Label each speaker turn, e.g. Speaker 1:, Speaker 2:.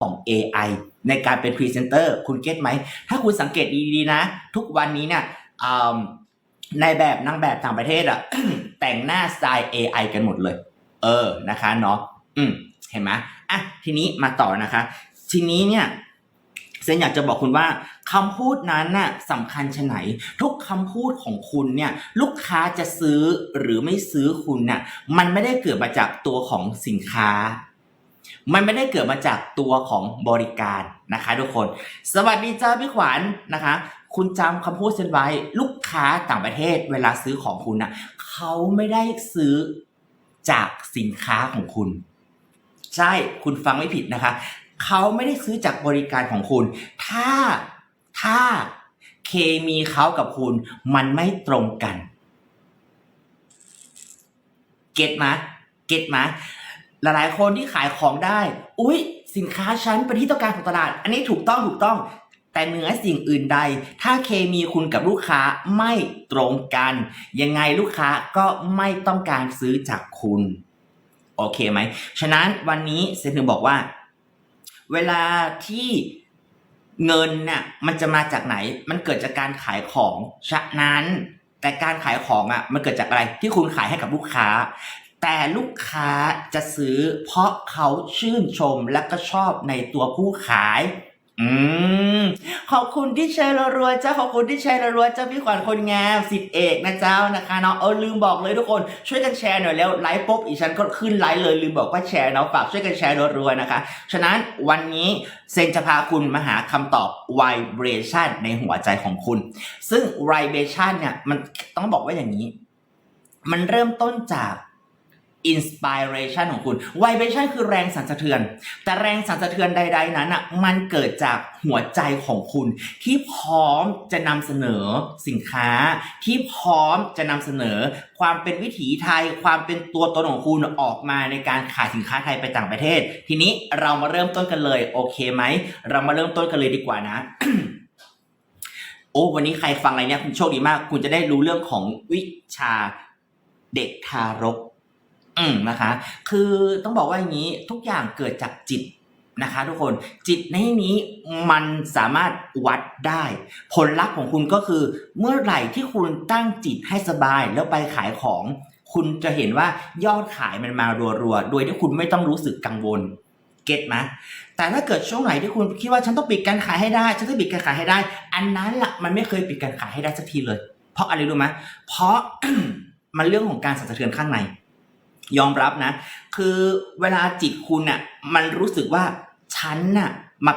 Speaker 1: ของ AI ในการเป็นพรีเซนเตอร์คุณเก็ตไหม ถ้าคุณสังเกตดีๆนะ ทุกวันนี้เนี่ยในแบบนางแบบต่างประเทศอะแต่งหน้าสไตล์ AI กันหมดเลย เออนะคะเนาะอืมเห็นไหมอะทีนี้มาต่อนะคะ ทีนี้เนี่ยเซนอยากจะบอกคุณว่าคำพูดนั้นน่ะสำคัญชะไหน ทุกคำพูดของคุณเนี่ยลูกค้าจะซื้อหรือไม่ซื้อคุณน่ะมันไม่ได้เกิดมาจากตัวของสินค้า มันไม่ได้เกิดมาจากตัวของบริการนะคะ ทุกคน สวัสดีจ้าพี่ขวัญนะคะ คุณจำคำพูดเซนไว้ ลูกค้าต่างประเทศเวลาซื้อของคุณน่ะเขาไม่ได้ซื้อจากสินค้าของคุณ ใช่คุณฟังไม่ผิดนะคะ เขาไม่ได้ซื้อจากบริการของคุณ ถ้าถ้าเคมีเขากับคุณ มันไม่ตรงกัน เก็ตมาเก็ตมา หลายๆ คนที่ขายของได้ อุ๊ย สินค้าฉันเป็นที่ต้องการของตลาด อันนี้ถูกต้องถูกต้อง แต่เหนือสิ่งอื่นใด ถ้าเคมีคุณกับลูกค้าไม่ตรงกัน ยังไงลูกค้าก็ไม่ต้องการซื้อจากคุณ โอเคไหม ฉะนั้นวันนี้เซนถึงบอกว่า เวลาที่เงินเนี่ยมันจะมาจากไหน มันเกิดจากการขายของ ฉะนั้นแต่การขายของอะมันเกิดจากอะไรที่คุณขายให้กับลูกค้า แต่ลูกค้าจะซื้อเพราะเขาชื่นชมและก็ชอบในตัวผู้ขาย อืม ขอบคุณที่แชร์รัวๆจ้าขอบคุณที่แชร์รัวๆจ้าพี่ขวัญคนงามสิทธิเอกนะเจ้านะคะเนาะเออลืมบอกเลยทุกคนช่วยกันแชร์หน่อยแล้วไลฟ์ปุ๊บอีฉันก็ขึ้นไลฟ์เลยลืมบอกว่าแชร์เนาะฝากช่วยกันแชร์รัวๆนะคะ ฉะนั้นวันนี้เซนจะพาคุณมาหาคำตอบ vibration ในหัวใจของคุณ ซึ่ง vibration เนี่ยมันต้องบอกว่าอย่างนี้ มันเริ่มต้นจาก inspiration ของคุณ vibration คือแรงสั่นสะเทือน แต่แรงสั่นสะเทือนใด ๆ นั้นอะมันเกิดจากหัวใจของคุณที่พร้อมจะนำเสนอสินค้า ที่พร้อมจะนำเสนอความเป็นวิถีไทย ความเป็นตัวตนของคุณออกมาในการขายสินค้าไทยไปต่างประเทศ ทีนี้เรามาเริ่มต้นกันเลยโอเคไหม เรามาเริ่มต้นกันเลยดีกว่านะโอ้วันนี้ใครฟังอะไรเนี่ยคุณโชคดีมาก คุณจะได้รู้เรื่องของวิชาเด็กทารก อืมนะคะ คือต้องบอกว่าอย่างนี้ทุกอย่างเกิดจากจิตนะคะทุกคนจิตในนี้มันสามารถวัดได้ ผลลัพธ์ของคุณก็คือ เมื่อไหร่ที่คุณตั้งจิตให้สบายแล้วไปขายของ คุณจะเห็นว่ายอดขายมันมารัวๆ โดยที่คุณไม่ต้องรู้สึกกังวลเก็ตไหมแต่ถ้าเกิดช่วงไหนที่คุณคิดว่าฉันต้องปิดการขายให้ได้ ฉันต้องปิดการขายให้ได้ อันนั้นละมันไม่เคยปิดการขายให้ได้สักทีเลย เพราะอะไรรู้ไหมเพราะมันเรื่องของการสั่นสะเทือนข้างใน ยอมรับนะ คือเวลาจิตคุณน่ะ มันรู้สึกว่าฉันน่ะมา